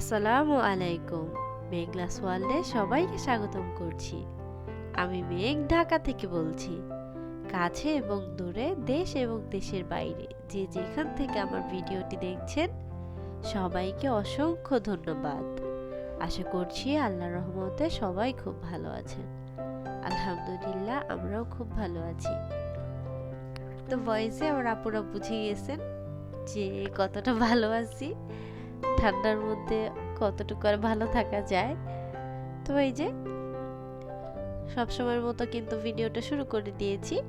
আসসালামু আলাইকুম। মেঘলাস ওয়ার্ল্ডে সবাইকে স্বাগতম করছি। আমি মেঘ ঢাকা থেকে বলছি। কাছে এবং দূরে দেশ এবং দেশের বাইরে যে যেখান থেকে আমার ভিডিওটি দেখছেন, সবাইকে অসংখ্য ধন্যবাদ। আশা করছি আল্লাহ রহমতে সবাই খুব ভালো আছেন। আলহামদুলিল্লাহ, আমরাও খুব ভালো আছি। তো ভয়েসে আমার আপুরা বুঝে গেছেন যে কতটা ভালো আছি। ঠান্ডার মধ্যে কতটুকু আর ভালো থাকা যায়। তো এই যে, সবসময়ের মতো কিন্তু ভিডিওটা শুরু করে দিয়েছি।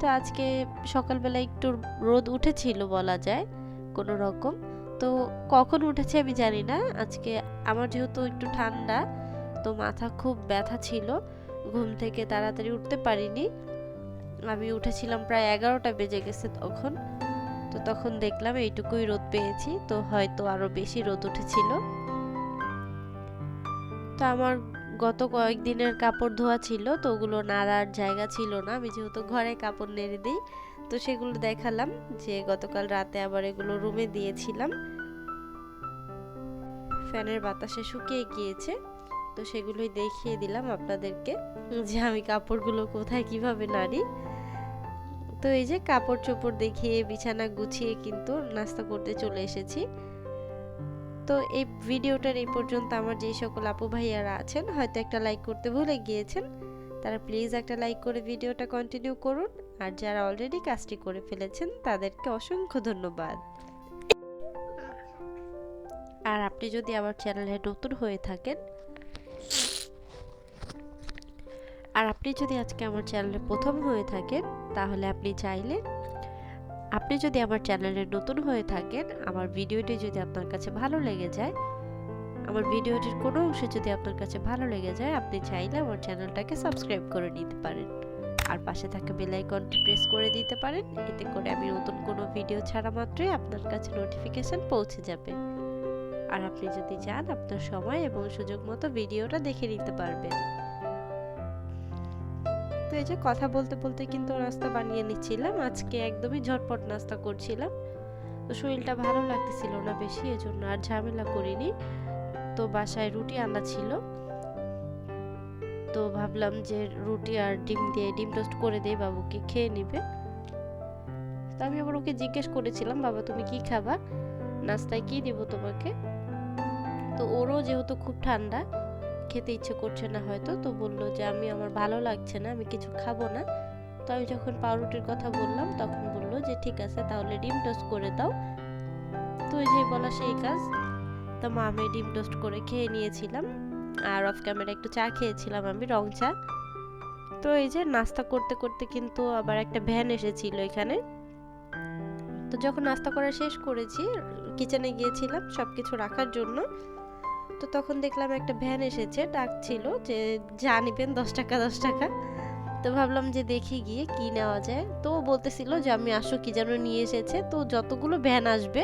তো আজকে সকালবেলা একটু রোদ উঠেছিল বলা যায়, কোনো রকম। তো কখন উঠেছে আমি জানি না। আজকে আমার যেহেতু একটু ঠান্ডা, তো মাথা খুব ব্যথা ছিল। ঘুম থেকে তাড়াতাড়ি উঠতে পারিনি। আমি উঠেছিলাম প্রায় এগারোটা বেজে গেছে তখন। তো তখন দেখলাম এইটুকুই রোদ পেয়েছি, তো হয়তো আরও বেশি রোদ উঠেছিল। তো আমার গত কয়েকদিনের কাপড় ধোয়া ছিল, তো ওগুলো নাড়ার জায়গা ছিল না। আমি যেহেতু ঘরে কাপড় নেড়ে দিই, তো সেগুলো দেখালাম যে গতকাল রাতে আবার এগুলো রুমে দিয়েছিলাম। ফ্যানের বাতাসে শুকিয়ে গিয়েছে, তো সেগুলোই দেখিয়ে দিলাম আপনাদেরকে যে আমি কাপড়গুলো কোথায় কীভাবে নাড়ি। তো এই যে কাপড় চোপড় দেখিয়ে, বিছানা গুছিয়ে কিন্তু নাস্তা করতে চলে এসেছি। তো এই ভিডিওটার এই পর্যন্ত আমার যে সকল আপু ভাইয়ারা আছেন, হয়তো একটা লাইক করতে ভুলে গিয়েছেন, তারা প্লিজ একটা লাইক করে ভিডিওটা কন্টিনিউ করুন। আর যারা অলরেডি কাজটি করে ফেলেছেন, তাদেরকে অসংখ্য ধন্যবাদ। আর আপনি যদি আমার চ্যানেলে নতুন হয়ে থাকেন, আর আপনি যদি আজকে আমার চ্যানেলে প্রথম হয়ে থাকেন তাহলে আপনি চাইলে আপনি যদি আমার চ্যানেলে নতুন হয়ে থাকেন, আমার ভিডিওটি যদি আপনার কাছে ভালো লেগে যায়, আমার ভিডিওটির কোনো অংশ যদি আপনার কাছে ভালো লেগে যায়, আপনি চাইলে আমার চ্যানেলটাকে সাবস্ক্রাইব করে নিতে পারেন। আর পাশে থাকা বেল আইকনটি প্রেস করে দিতে পারেন, এতে করে আমি নতুন কোনো ভিডিও ছাড়া মাত্রই আপনার কাছে নোটিফিকেশন পৌঁছে যাবে। আর আপনি যদি চান, আপনার সময় এবং সুযোগ মতো ভিডিওটা দেখে নিতে পারবেন। তো এই যে কথা বলতে বলতে কিন্তু নাস্তা বানিয়ে নিচ্ছিলাম। আজকে একদমই ঝটপট নাস্তা করছিলাম। তো শরীরটা ভালো লাগতেছিল না বেশি, এজন্য আর ঝামেলা করিনি। তো বাসায় রুটি আনা ছিল। তো ভাবলাম যে রুটি আর ডিম দিয়ে ডিম টোস্ট করে দেই বাবুকে খেয়ে নিবে? তো আমি আবার ওকে জিজ্ঞেস করেছিলাম, বাবা, তুমি কি খাবা? নাস্তায় কি দিব তোমাকে? তো ওরও যেহেতু খুব ঠান্ডা খেতে ইচ্ছে করছে না হয়তো, তো বলল যে আমি, আমার ভালো লাগছে না, আমি কিছু খাব না। তো আমি যখন পাউরুটির কথা বললাম, তখন বলল যে ঠিক আছে, তাহলে ডিম টোস্ট করে দাও। তো যে বলা সেই কাজ। তো মা, আমি ডিম টোস্ট করে খেয়ে নিয়েছিলাম। আর অফ ক্যামেরা একটু চা খেয়েছিলাম আমি, রং চা। তো এই যে নাস্তা করতে করতে কিন্তু আবার একটা ভ্যান এসেছিল এখানে। তো যখন নাস্তা করা শেষ করেছি কিচেনে গিয়েছিলাম সব কিছু রাখার জন্য। তো তখন দেখলাম একটা ভ্যান এসেছে, ডাকছিল যে, যা নিবেন, দশ টাকা দশ টাকা। তো ভাবলাম যে দেখি গিয়ে কি নেওয়া যায়। তো বলতেছিল যে, আমি আসো, কি যেন নিয়ে এসেছে। তো যতগুলো ভ্যান আসবে,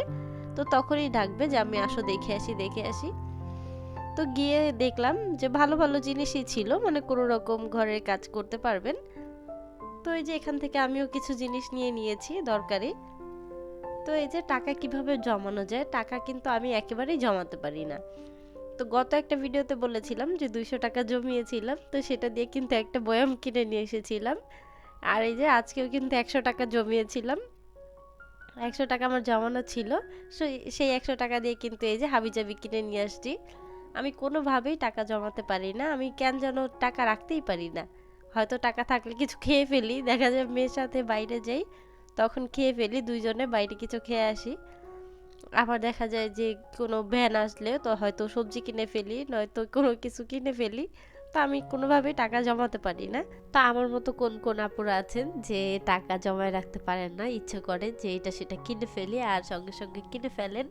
তো তখনই ডাকবে যে, আমি আসো, দেখে আসি দেখে আসি। তো গিয়ে দেখলাম যে, ভালো ভালো জিনিসই ছিল মানে কোনো রকম ঘরের কাজ করতে পারবেন। তো এই যে এখান থেকে আমিও কিছু জিনিস নিয়ে নিয়েছি দরকারি। তো এই যে টাকা কীভাবে জমানো যায়, টাকা কিন্তু আমি একেবারেই জমাতে পারি না। তো গত একটা ভিডিওতে বলেছিলাম যে দুইশো টাকা জমিয়েছিলাম, তো সেটা দিয়ে কিন্তু একটা বয়াম কিনে নিয়ে এসেছিলাম। আর এই যে আজকেও কিন্তু একশো টাকা জমিয়েছিলাম। একশো টাকা আমার জমানো ছিল সেই একশো টাকা দিয়ে কিন্তু এই যে হাবিজাবি কিনে নিয়ে আসছি। আমি কোনোভাবেই টাকা জমাতে পারি না, আমি কেন যেন টাকা রাখতেই পারি না। হয়তো টাকা থাকলে কিছু খেয়ে ফেলি, দেখা যায় মেয়ের সাথে বাইরে যাই, তখন খেয়ে ফেলি, দুইজনে বাইরে কিছু খেয়ে আসি। আবার দেখা যায় যে কোনো ভ্যান আসলে তো হয়তো সবজি কিনে ফেলি, নয়তো কোনো কিছু কিনে ফেলি। তো আমি কোনোভাবেই টাকা জমাতে পারি না। তা আমার মতো কোন কোন আপুরা আছেন যে টাকা জমায় রাখতে পারেন না, ইচ্ছে করে যে এটা সেটা কিনে ফেলি আর সঙ্গে সঙ্গে কিনে ফেলেন।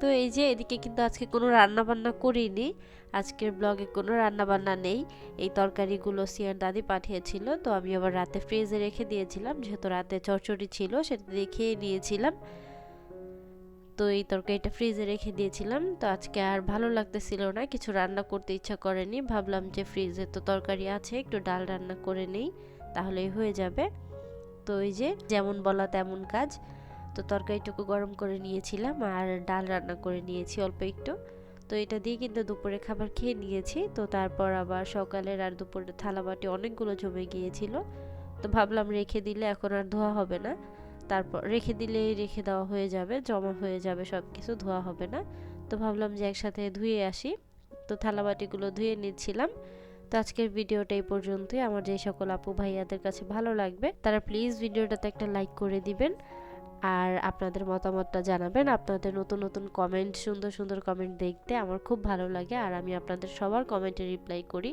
তো এই যে এদিকে কিন্তু আজকে কোনো রান্না বান্না করিনি। আজকের ব্লগে কোনো রান্না বান্না নেই। এই তরকারিগুলো সিয়ার দাদি পাঠিয়েছিল, তো আমি আবার রাতে ফ্রিজে রেখে দিয়েছিলাম। যেহেতু রাতে চচ্চড়ি ছিল, সেটা দেখে নিয়েছিলাম। তো এই তরকারিটা ফ্রিজে রেখে দিয়েছিলাম, তো আজকে আর ভালো লাগতেছিল না, কিছু রান্না করতে ইচ্ছা করেনি, ভাবলাম যে ফ্রিজে তো তরকারি আছে, একটু ডাল রান্না করে নেই, তাহলেই হয়ে যাবে। তো এই যে, যেমন বলা তেমন কাজ, তো তরকারিটুকু গরম করে নিয়েছিলাম আর ডাল রান্না করে নিয়েছি অল্প একটু। তো এটা দিয়ে কিন্তু দুপুরে খাবার খেয়ে নিয়েছি, তো তারপর আবার সকালের আর দুপুরের থালাবাটি অনেকগুলো জমে গিয়েছিল, তো ভাবলাম রেখে দিলে এখন আর ধোয়া হবে না। তারপর রেখে দিলেই রেখে দেওয়া হয়ে যাবে, জমা হয়ে যাবে সব কিছু ধোয়া হবে না। তো ভাবলাম যে একসাথে ধুয়ে আসি। তো থালাবাটিগুলো ধুয়ে নিচ্ছিলাম। তো আজকের ভিডিওটা এই পর্যন্তই। আমার যে সকল আপু ভাইয়াদের কাছে ভালো লাগবে, তারা প্লিজ ভিডিওটাতে একটা লাইক করে দিবেন। আর আপনাদের মতামতটা জানাবেন। আপনাদের নতুন নতুন কমেন্ট সুন্দর সুন্দর কমেন্ট দেখতে আমার খুব ভালো লাগে। আর আমি আপনাদের সবার কমেন্টে রিপ্লাই করি।